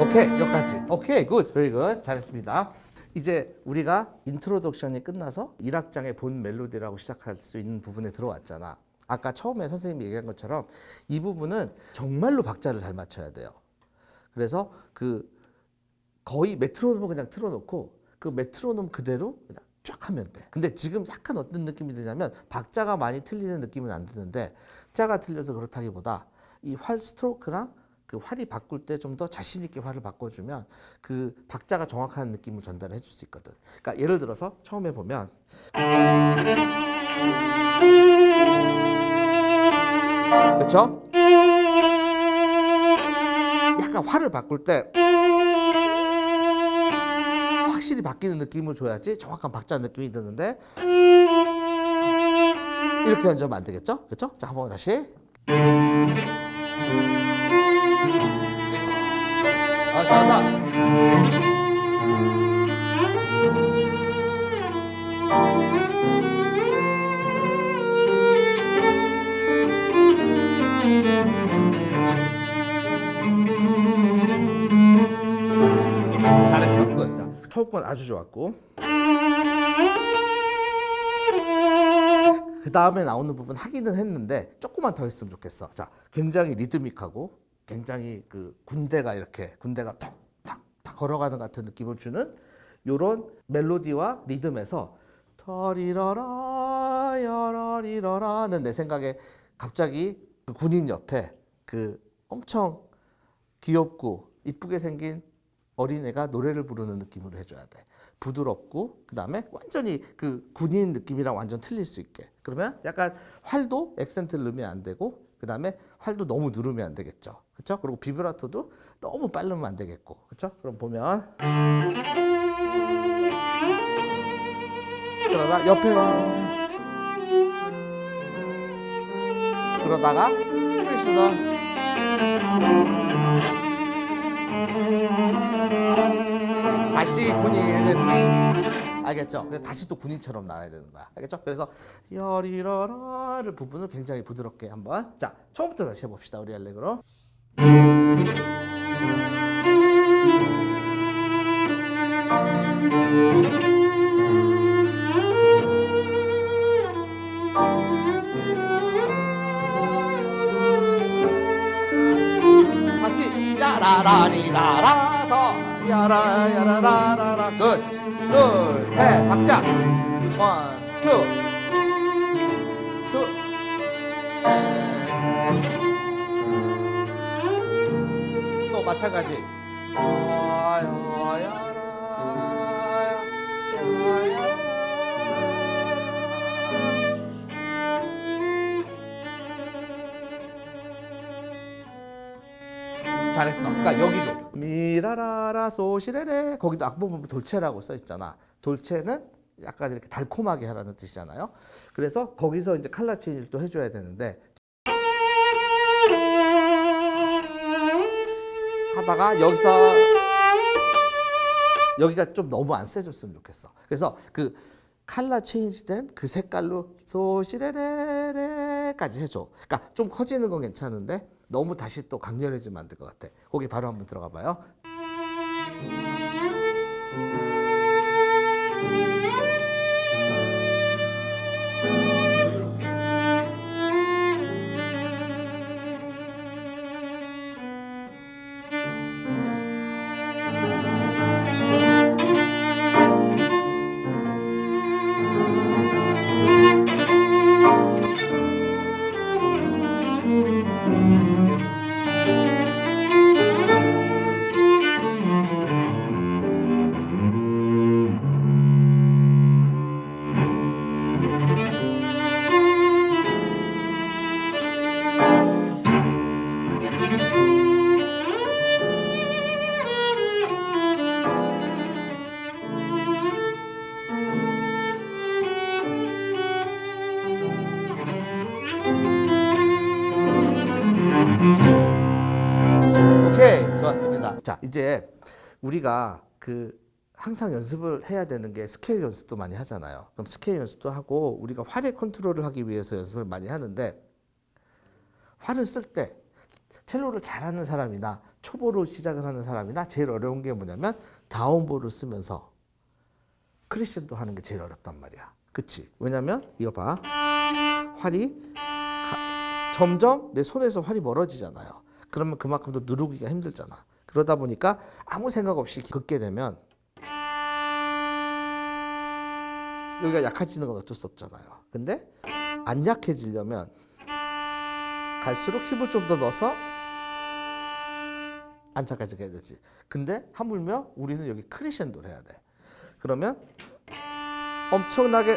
오케이 여기까지. 오케이 굿 베리 굿 잘했습니다. 이제 우리가 인트로덕션이 끝나서 1악장의 본 멜로디라고 시작할 수 있는 부분에 들어왔잖아. 아까 처음에 선생님이 얘기한 것처럼 이 부분은 정말로 박자를 잘 맞춰야 돼요. 그래서 그 거의 메트로놈을 그냥 틀어놓고 그 메트로놈 그대로 그냥 쫙 하면 돼. 근데 지금 약간 어떤 느낌이 드냐면 박자가 많이 틀리는 느낌은 안 드는데 박자가 틀려서 그렇다기보다 이 활 스트로크랑 그 활이 바꿀 때 좀 더 자신 있게 활을 바꿔주면 그 박자가 정확한 느낌을 전달해 줄 수 있거든. 그러니까 예를 들어서 처음에 보면 그렇죠? 약간 활을 바꿀 때 확실히 바뀌는 느낌을 줘야지 정확한 박자 느낌이 드는데 이렇게 연주하면 안 되겠죠? 그렇죠? 자, 한번 다시. 건 아주 좋았고. 그 다음에 나오는 부분 하기는 했는데 조금만 더 했으면 좋겠어. 자, 굉장히 리드믹하고 굉장히 그 군대가 이렇게 군대가 턱턱턱 걸어가는 같은 느낌을 주는 요런 멜로디와 리듬에서 터리러라 여러리러라는 내 생각에 갑자기 그 군인 옆에 그 엄청 귀엽고 이쁘게 생긴 어린애가 노래를 부르는 느낌으로 해줘야 돼. 부드럽고 그 다음에 완전히 그 군인 느낌이랑 완전 틀릴 수 있게. 그러면 약간 활도 액센트를 넣으면 안 되고 그 다음에 활도 너무 누르면 안 되겠죠. 그렇죠? 그리고 비브라토도 너무 빠르면 안 되겠고. 그렇죠? 그럼 보면 그러다 옆에 그러다가 프레시더 다시 군인 알겠죠? 그래서 다시 또 군인처럼 나와야 되는 거야. 알겠죠? 그래서 여리러라를 부분을 굉장히 부드럽게 한번 자 처음부터 다시 해봅시다. 우리 알렉으로. 다시 야라라리라라 더 야라 야라라라라. 굿둘셋 박자. 원투투 또 마찬가지 잘했어. 그러니까 여기도 미라라라 소시레레 거기도 악보면 돌체라고 써 있잖아. 돌체는 약간 이렇게 달콤하게 하라는 뜻이잖아요. 그래서 거기서 이제 칼라 체인지를 또 해줘야 되는데 하다가 여기서 여기가 좀 너무 안 세졌으면 좋겠어. 그래서 그 칼라 체인지된 그 색깔로 소시레레레까지 해줘. 그러니까 좀 커지는 건 괜찮은데 너무 다시 또 강렬해지면 안 될 것 같아. 거기 바로 한번 들어가 봐요. 이제 우리가 그 항상 연습을 해야 되는 게 스케일 연습도 많이 하잖아요. 그럼 스케일 연습도 하고 우리가 활의 컨트롤을 하기 위해서 연습을 많이 하는데 활을 쓸 때 첼로를 잘하는 사람이나 초보로 시작을 하는 사람이나 제일 어려운 게 뭐냐면 다운보를 쓰면서 크리션도 하는 게 제일 어렵단 말이야. 그치? 왜냐면 이거 봐. 활이 가- 점점 내 손에서 활이 멀어지잖아요. 그러면 그만큼 더 누르기가 힘들잖아. 그러다 보니까 아무 생각 없이 긋게 되면 여기가 약해지는 건 어쩔 수 없잖아요. 근데 안 약해지려면 갈수록 힘을 좀 더 넣어서 안착까지 해야 되지. 근데 하물며 우리는 여기 크리션도를 해야 돼. 그러면 엄청나게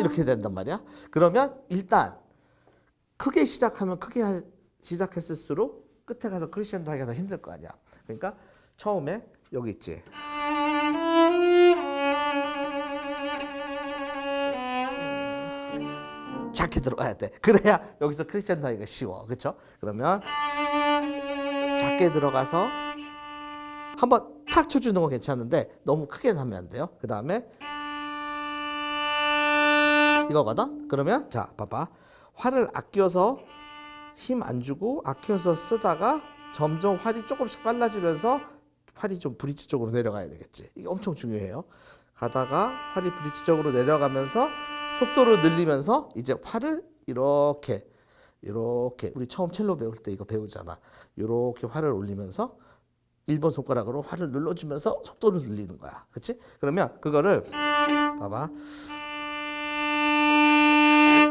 이렇게 된단 말이야. 그러면 일단 크게 시작하면 크게 하- 시작했을수록 끝에 가서 크리션도 하기가 더 힘들 거 아니야. 그러니까 처음에 여기 있지. 작게 들어가야 돼. 그래야 여기서 크리스천도 하기가 쉬워. 그렇죠? 그러면 작게 들어가서 한번 탁 쳐주는 건 괜찮은데 너무 크게 하면 안 돼요. 그 다음에 이거거든. 그러면 자 봐봐. 활을 아껴서 힘 안 주고 아껴서 쓰다가 점점 활이 조금씩 빨라지면서 활이 좀 브릿지 쪽으로 내려가야 되겠지. 이게 엄청 중요해요. 가다가 활이 브릿지 쪽으로 내려가면서 속도를 늘리면서 이제 활을 이렇게 이렇게 우리 처음 첼로 배울 때 이거 배우잖아. 이렇게 활을 올리면서 1번 손가락으로 활을 눌러주면서 속도를 늘리는 거야. 그렇지? 그러면 그거를 봐봐.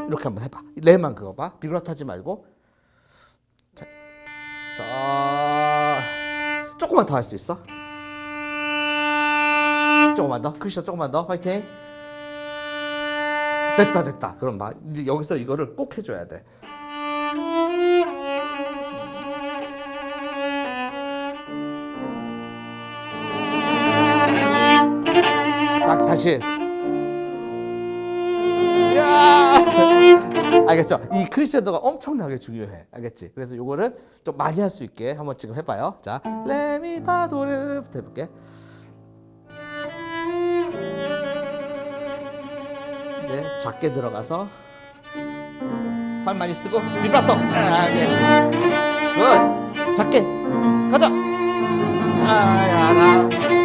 이렇게 한번 해봐. 레만 그거 봐. 비브라토 하지 말고. 자, 더 조금만 더 할 수 있어. 조금만 더. 크리스천 조금만 더. 화이팅. 됐다 됐다. 그럼 막 이제 여기서 이거를 꼭 해줘야 돼. 자 다시. 야! 알겠죠? 이 크리스천도가 엄청나게 중요해. 알겠지? 그래서 요거를 좀 많이 할 수 있게 한번 지금 해봐요. 자, 레미파도르부터 해볼게. 이제 작게 들어가서 활 많이 쓰고 비브라토. 아, 예스. 굿. 작게 가자. 아, 야라.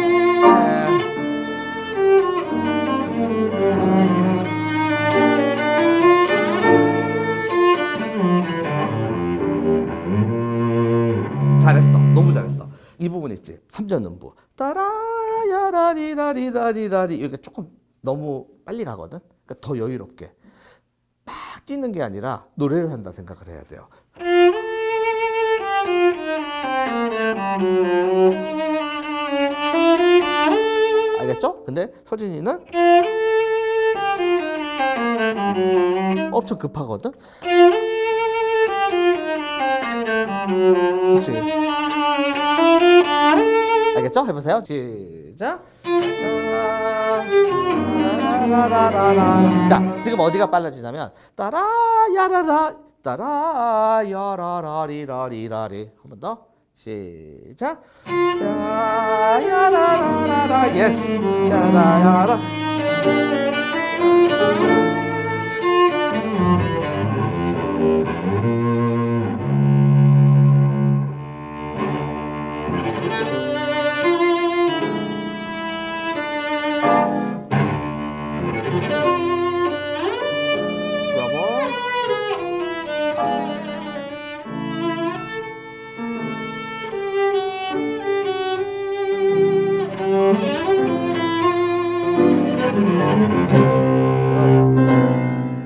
이 부분 있지. 3전 음부. 따라야라리라리라리라리 이게 조금 너무 빨리 가거든. 그러니까 더 여유롭게 막 뛰는 게 아니라 노래를 한다 생각을 해야 돼요. 알겠죠? 근데 서진이는 엄청 급하거든. 그렇지. 알겠죠? 해보세요. 시작. 자, 지금 어디가 빨라지냐면 따라 야라라 따라 야라라리라리라리 한 번 더. 시작. 야야라라라라 예스. 야라야라.